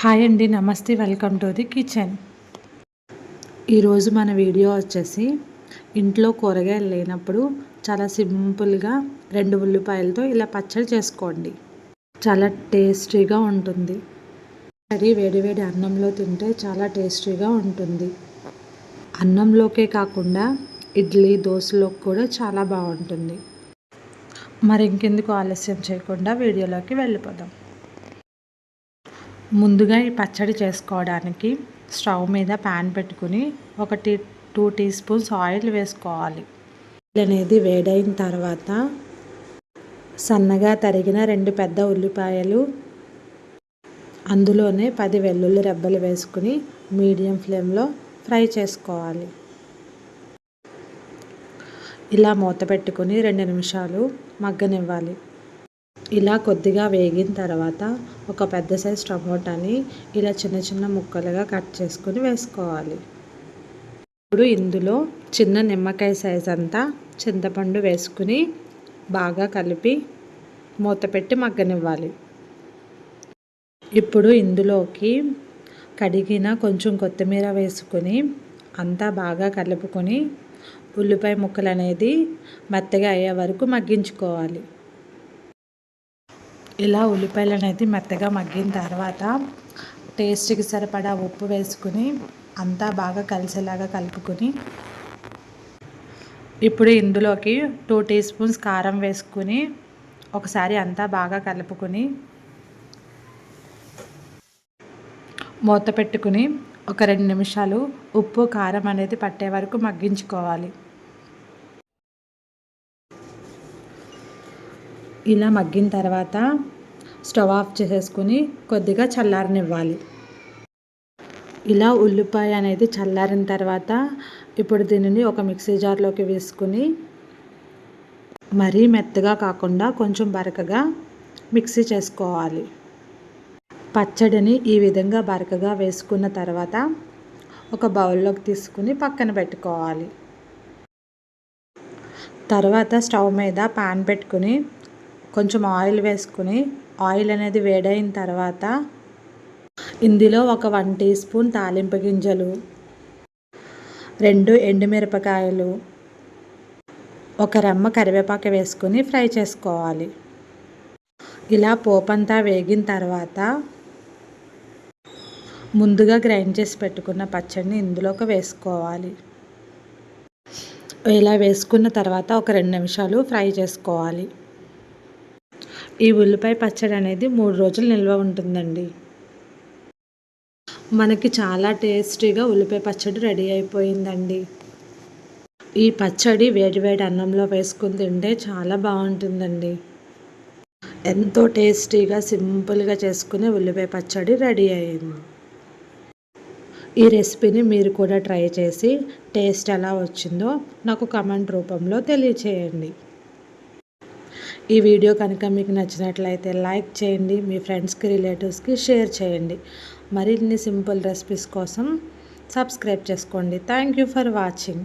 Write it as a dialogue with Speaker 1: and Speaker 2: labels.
Speaker 1: Hi అండి నమస్తే welcome to the kitchen. ఈరోజు మన వీడియో వచ్చేసి ఇంట్లో కూరగాయలు లేనప్పుడు చాలా సింపుల్గా రెండు ఉల్లిపాయలతో ఇలా పచ్చడి చేసుకోండి. చాలా టేస్టీగా ఉంటుంది. కర్రీ వేడివేడి అన్నంలో తింటే చాలా టేస్టీగా ఉంటుంది. అన్నంలోకే కాకుండా ఇడ్లీ దోశలోకి కూడా చాలా బాగుంటుంది. మరి ఇంకెందుకు ఆలస్యం చేయకుండా వీడియోలోకి వెళ్ళిపోదాం. ముందుగా ఈ పచ్చడి చేసుకోవడానికి స్టవ్ మీద ప్యాన్ పెట్టుకుని ఒక tea two teaspoons oil వేసుకోవాలి. అనేది వేడైన తర్వాత సన్నగా తరిగిన రెండు పెద్ద ఉల్లిపాయలు అందులోనే పది వెల్లుల్లి రెబ్బలు వేసుకుని మీడియం ఫ్లేమ్లో ఫ్రై చేసుకోవాలి. ఇలా మూత పెట్టుకుని రెండు నిమిషాలు మగ్గనివ్వాలి. ఇలా కొద్దిగా వేగిన తర్వాత ఒక పెద్ద సైజ్ టమోటాని ఇలా చిన్న చిన్న ముక్కలుగా కట్ చేసుకొని వేసుకోవాలి. ఇప్పుడు ఇందులో చిన్న నిమ్మకాయ సైజ్ అంతా చింతపండు వేసుకుని బాగా కలిపి మూత పెట్టి మగ్గనివ్వాలి. ఇప్పుడు ఇందులోకి కడిగిన కొంచెం కొత్తిమీర వేసుకొని అంతా బాగా కలుపుకొని ఉల్లిపాయ ముక్కలు అనేది మెత్తగా అయ్యే వరకు మగ్గించుకోవాలి. ఇలా ఉల్లిపాయలు అనేది మెత్తగా మగ్గిన తర్వాత టేస్ట్కి సరిపడా ఉప్పు వేసుకుని అంతా బాగా కలిసేలాగా కలుపుకొని ఇప్పుడు ఇందులోకి టూ టీ స్పూన్స్ కారం వేసుకుని ఒకసారి అంతా బాగా కలుపుకొని మూత పెట్టుకుని ఒక రెండు నిమిషాలు ఉప్పు కారం అనేది పట్టే వరకు మగ్గించుకోవాలి. ఇలా మగ్గిన తర్వాత స్టవ్ ఆఫ్ చేసేసుకుని కొద్దిగా చల్లారనివ్వాలి. ఇలా ఉల్లిపాయ అనేది చల్లారిన తర్వాత ఇప్పుడు దీనిని ఒక మిక్సీ జార్లోకి వేసుకుని మరీ మెత్తగా కాకుండా కొంచెం బరకగా మిక్సీ చేసుకోవాలి. పచ్చడిని ఈ విధంగా బరకగా వేసుకున్న తర్వాత ఒక బౌల్లోకి తీసుకుని పక్కన పెట్టుకోవాలి. తర్వాత స్టవ్ మీద పాన్ పెట్టుకుని కొంచెం ఆయిల్ వేసుకుని ఆయిల్ అనేది వేడైన తర్వాత ఇందులో ఒక వన్ టీ స్పూన్ తాలింపు గింజలు రెండు ఎండుమిరపకాయలు ఒక రెమ్మ కరివేపాకు వేసుకొని ఫ్రై చేసుకోవాలి. ఇలా పోపంతా వేగిన తర్వాత ముందుగా గ్రైండ్ చేసి పెట్టుకున్న పచ్చడిని ఇందులోకి వేసుకోవాలి. ఇలా వేసుకున్న తర్వాత ఒక రెండు నిమిషాలు ఫ్రై చేసుకోవాలి. ఈ ఉల్లిపాయ పచ్చడి అనేది మూడు రోజులు నిల్వ ఉంటుందండి. మనకి చాలా టేస్టీగా ఉల్లిపాయ పచ్చడి రెడీ అయిపోయిందండి. ఈ పచ్చడి వేడివేడి అన్నంలో వేసుకుని తింటే చాలా బాగుంటుందండి. ఎంతో టేస్టీగా సింపుల్గా చేసుకునే ఉల్లిపాయ పచ్చడి రెడీ అయింది. ఈ రెసిపీని మీరు కూడా ట్రై చేసి టేస్ట్ ఎలా వచ్చిందో నాకు కమెంట్ రూపంలో తెలియచేయండి. ఈ వీడియో కనుక మీకు నచ్చినట్లయితే లైక్ చేయండి మీ ఫ్రెండ్స్కి రిలేటివ్స్కి షేర్ చేయండి. మరిన్ని సింపుల్ రెసిపీస్ కోసం సబ్స్క్రైబ్ చేసుకోండి. Thank you for watching.